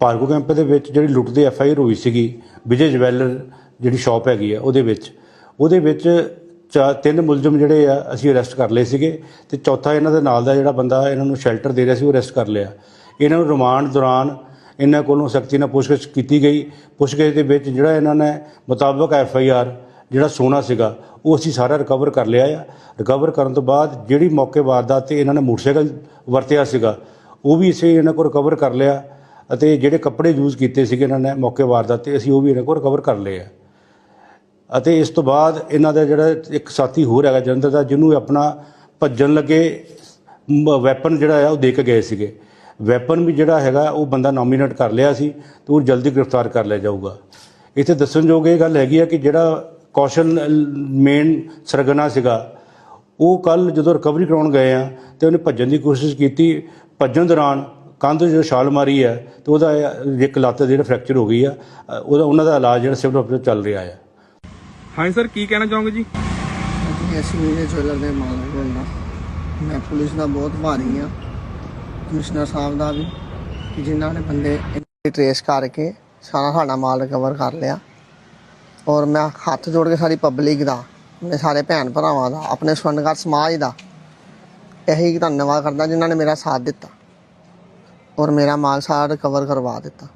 Bhargo camp ਦੇ ਵਿੱਚ ਜਿਹੜੀ ਲੁੱਟ ਦੀ ਐਫ ਆਈ ਆਰ ਹੋਈ ਸੀਗੀ, ਵਿਜੇ ਜਵੈਲਰ ਜਿਹੜੀ ਸ਼ਾਪ ਹੈਗੀ ਆ, ਉਹਦੇ ਵਿੱਚ। ਉਹਦੇ ਵਿੱਚ ਚਾ ਤਿੰਨ ਮੁਲਜ਼ਮ ਜਿਹੜੇ ਆ, ਅਸੀਂ ਅਰੈਸਟ ਕਰ ਲਏ ਸੀਗੇ ਤੇ ਚੌਥਾ ਇਹਨਾਂ ਦੇ ਨਾਲ ਦਾ ਜਿਹੜਾ ਬੰਦਾ ਇਹਨਾਂ ਨੂੰ ਸ਼ੈਲਟਰ ਦੇ ਰਿਹਾ ਸੀ, ਉਹ ਅਰੈਸਟ ਕਰ ਲਿਆ। ਇਹਨਾਂ ਨੂੰ ਰਿਮਾਂਡ ਦੌਰਾਨ ਇਹਨਾਂ ਕੋਲੋਂ ਸਖਤੀ ਨਾਲ ਪੁੱਛਗਿੱਛ ਕੀਤੀ ਗਈ। ਪੁੱਛਗਿੱਛ ਦੇ ਵਿੱਚ ਜਿਹੜਾ ਇਹਨਾਂ ਨੇ ਮੁਤਾਬਕ ਐਫ ਆਈ ਆਰ ਜਿਹੜਾ ਸੋਨਾ ਸੀਗਾ, ਉਹ ਅਸੀਂ ਸਾਰਾ ਰਿਕਵਰ ਕਰ ਲਿਆ ਆ। ਰਿਕਵਰ ਕਰਨ ਤੋਂ ਬਾਅਦ ਜਿਹੜੀ ਮੌਕੇ ਵਾਰਦਾਤ ਤੇ ਇਹਨਾਂ ਨੇ ਮੋਟਰਸਾਈਕਲ ਵਰਤਿਆ ਸੀਗਾ, ਉਹ ਵੀ ਅਸੀਂ ਇਹਨਾਂ ਕੋਲ ਰਿਕਵਰ ਕਰ ਲਿਆ। ਅਤੇ ਜਿਹੜੇ ਕੱਪੜੇ ਯੂਜ਼ ਕੀਤੇ ਸੀਗੇ ਇਹਨਾਂ ਨੇ ਮੌਕੇ ਵਾਰਦਾਤ ਤੇ, ਅਸੀਂ ਉਹ ਵੀ ਇਹਨਾਂ ਕੋਲ ਰਿਕਵਰ ਕਰ ਲਏ ਆ। ਅਤੇ ਇਸ ਤੋਂ ਬਾਅਦ ਇਹਨਾਂ ਦਾ ਜਿਹੜਾ ਇੱਕ ਸਾਥੀ ਹੋਰ ਹੈਗਾ ਜਲੰਧਰ ਦਾ, ਜਿਹਨੂੰ ਆਪਣਾ ਭੱਜਣ ਲੱਗੇ ਵੈਪਨ ਜਿਹੜਾ ਆ, ਉਹ ਦੇ ਕੇ ਗਏ ਸੀਗੇ। ਵੈਪਨ ਵੀ ਜਿਹੜਾ ਹੈਗਾ, ਉਹ ਬੰਦਾ ਨੋਮੀਨੇਟ ਕਰ ਲਿਆ ਸੀ ਤੇ ਉਹ ਜਲਦੀ ਗ੍ਰਿਫਤਾਰ ਕਰ ਲਿਆ ਜਾਊਗਾ। ਇੱਥੇ ਦੱਸਣਯੋਗ ਇਹ ਗੱਲ ਹੈਗੀ ਆ ਕਿ ਜਿਹੜਾ ਕੌਸ਼ਲ ਮੇਨ ਸਰਗਨਾ ਸੀਗਾ, ਉਹ ਕੱਲ ਜਦੋਂ ਰਿਕਵਰੀ ਕਰਾਉਣ ਗਏ ਆ ਤੇ ਉਹਨੇ ਭੱਜਣ ਦੀ ਕੋਸ਼ਿਸ਼ ਕੀਤੀ। ਭੱਜਣ ਦੌਰਾਨ ਕੰਧ ਜੋ ਛਾਲ ਮਾਰੀ ਹੈ ਤੇ ਉਹਦਾ ਇੱਕ ਲੱਤ ਜਿਹੜਾ ਫ੍ਰੈਕਚਰ ਹੋ ਗਈ ਆ ਉਹਦਾ ਉਹਨਾਂ ਦਾ ਇਲਾਜ ਜਿਹੜਾ ਸਿਵਲ ਹਸਪਤਾਲ ਚੱਲ ਰਿਹਾ ਆ। ਹਾਂਜੀ ਸਰ ਕੀ ਕਹਿਣਾ ਚਾਹੋਗੇ ਜੀ? ਅਸੀਂ ਵੀਰੇ ਜੁਐਲਰ ਦੇ ਮਾਲਕ ਬੋਲਦਾ ਮੈਂ ਪੁਲਿਸ ਦਾ ਬਹੁਤ ਭਾਰੀ ਆ ਕਮਿਸ਼ਨਰ ਸਾਹਿਬ ਦਾ ਵੀ ਕਿ ਜਿਨ੍ਹਾਂ ਨੇ ਬੰਦੇ ਟ੍ਰੇਸ ਕਰਕੇ ਸਾਰਾ ਸਾਡਾ ਮਾਲ ਰਿਕਵਰ ਕਰ ਲਿਆ। ਔਰ ਮੈਂ ਹੱਥ ਜੋੜ ਕੇ ਸਾਰੀ ਪਬਲਿਕ ਦਾ ਮੇਰੇ ਸਾਰੇ ਭੈਣ ਭਰਾਵਾਂ ਦਾ ਆਪਣੇ ਸਵਰਨਗਰ ਸਮਾਜ ਦਾ ਇਹੀ ਧੰਨਵਾਦ ਕਰਦਾ ਜਿਨ੍ਹਾਂ ਨੇ ਮੇਰਾ ਸਾਥ ਦਿੱਤਾ। ਔਰ ਮੇਰਾ ਮਾਲ ਸਾਰਾ ਰਿਕਵਰ ਕਰਵਾ ਦਿੱਤਾ।